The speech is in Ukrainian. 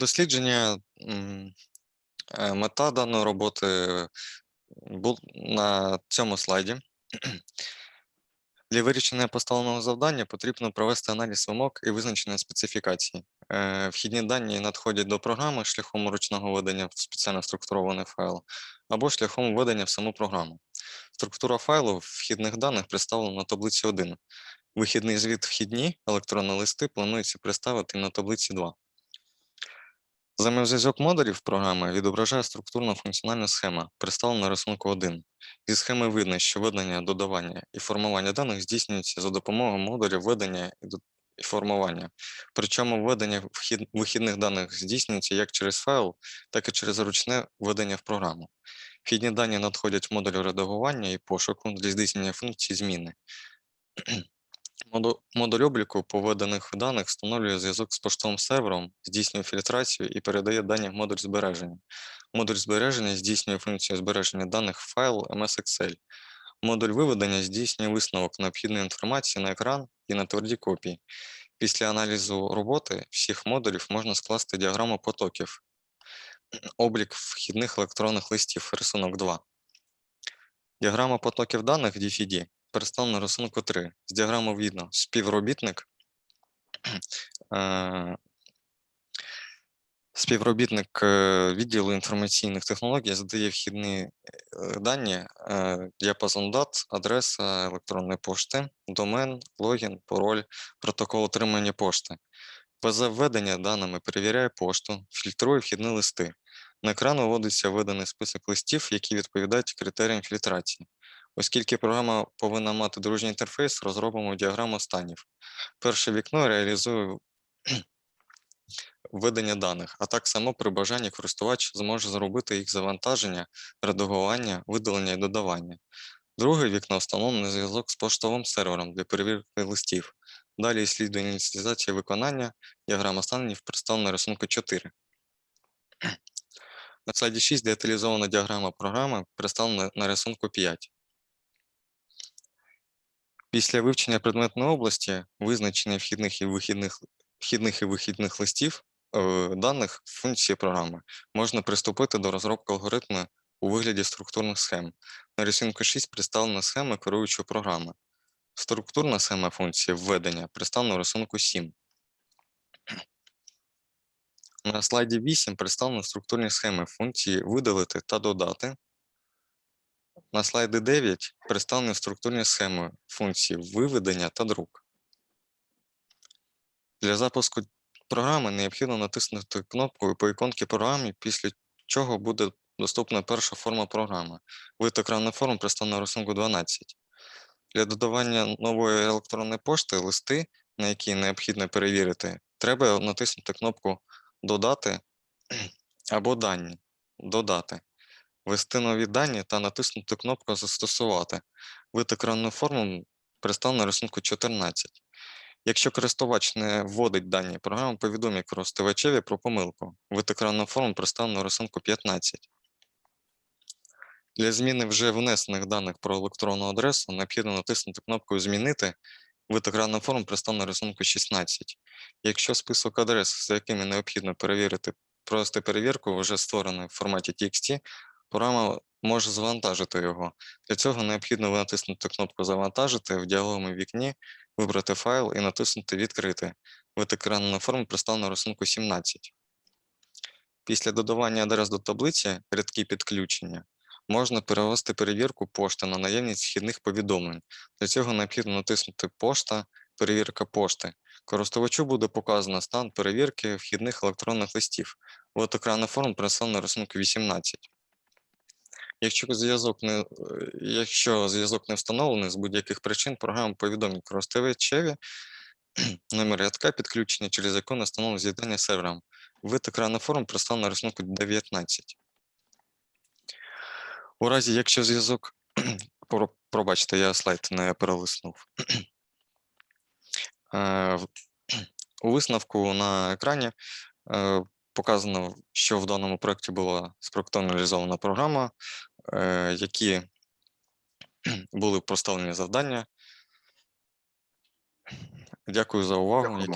дослідження е, мета даної роботи був на цьому слайді. Для вирішення поставленого завдання потрібно провести аналіз вимог і визначення специфікацій. Е, Вхідні дані надходять до програми шляхом ручного введення в спеціально структурований файл або шляхом введення в саму програму. Структура файлу вхідних даних представлена на таблиці 1. Вихідний звіт вхідні електронні листи планується представити на таблиці 2. Взаємозв'язок модулів програми відображає структурно функціональна схема, представлена на рисунку 1. Зі схеми видно, що ведення, додавання і формування даних здійснюється за допомогою модулів ведення і формування. Причому введення вихідних даних здійснюється як через файл, так і через ручне введення в програму. Вхідні дані надходять в модуль редагування і пошуку для здійснення функції зміни. Моду- Модуль обліку поведених даних встановлює зв'язок з поштовим сервером, здійснює фільтрацію і передає дані в модуль збереження. Модуль збереження здійснює функцію збереження даних в файл MS Excel. Модуль виведення здійснює висновок необхідної інформації на екран і на тверді копії. Після аналізу роботи всіх модулів можна скласти діаграму потоків. Облік вхідних електронних листів, рисунок 2. Діаграма потоків даних DFID представлена на рисунку 3. З діаграми видно співробітник. е, Співробітник е, відділу інформаційних технологій задає вхідні е, дані, діапазон дат, адреса електронної пошти, домен, логін, пароль, протокол отримання пошти. ПЗ введення даними перевіряє пошту, фільтрує вхідні листи. На екран виводиться виданий список листів, які відповідають критеріям фільтрації. Оскільки програма повинна мати дружній інтерфейс, розробимо діаграму станів. Перше вікно реалізує введення даних, а так само при бажанні користувач зможе зробити їх завантаження, редагування, видалення і додавання. Друге вікно встановлений зв'язок з поштовим сервером для перевірки листів. Далі слідує ініціалізація виконання, діаграма станів представлена рисунку 4. На слайді 6 деталізована діаграма програми представлена на рисунку 5. Після вивчення предметної області, визначення вхідних і вихідних, вхідних і вихідних листів е, даних функції програми, можна приступити до розробки алгоритму у вигляді структурних схем. На рисунку 6 представлена схема керуючої програми. Структурна схема функції введення представлена у рисунку 7. На слайді 8 представлені структурні схеми функції видалити та додати. На слайді 9 представлені структурні схеми функції виведення та друк. Для запуску програми необхідно натиснути кнопку по іконці програми, після чого буде доступна перша форма програми. Вид екранної форми представлена на рисунку 12. Для додавання нової електронної пошти листи, на які необхідно перевірити, треба натиснути кнопку Додати або дані. Додати. Ввести нові дані та натиснути кнопку Застосувати. Вид екранної форми представлена на рисунку 14. Якщо користувач не вводить дані, програма повідомить користувачеві про помилку. Вид екранної форми представлена на рисунку 15. Для зміни вже внесених даних про електронну адресу необхідно натиснути кнопку Змінити. Вид екранної форми представлена на рисунку 16. Якщо список адрес, за якими необхідно перевірити, провести перевірку, вже створений в форматі TXT, програма може завантажити його. Для цього необхідно натиснути кнопку Завантажити в діалоговому вікні, вибрати файл і натиснути Відкрити. Вид екранної форми представлена на рисунку 17. Після додавання адрес до таблиці рядки підключення можна перевести перевірку пошти на наявність вхідних повідомлень. Для цього необхідно натиснути Пошта, перевірка пошти. Користувачу буде показано стан перевірки вхідних електронних листів. От екранна форма представлена на рисунку 18. Якщо зв'язок не, е, якщо зв'язок не встановлений з будь-яких причин, програма повідомить користувачеві номер рядка підключення, через яку не з'єднання сервером. Вид екранної форми представлена на рисунку 19. У разі, якщо зв'язок пробачте, я слайд не перелиснув. Е, У висновку на екрані е, показано, що в даному проєкті була спроектуалізована програма, які були поставлені завдання. Дякую за увагу.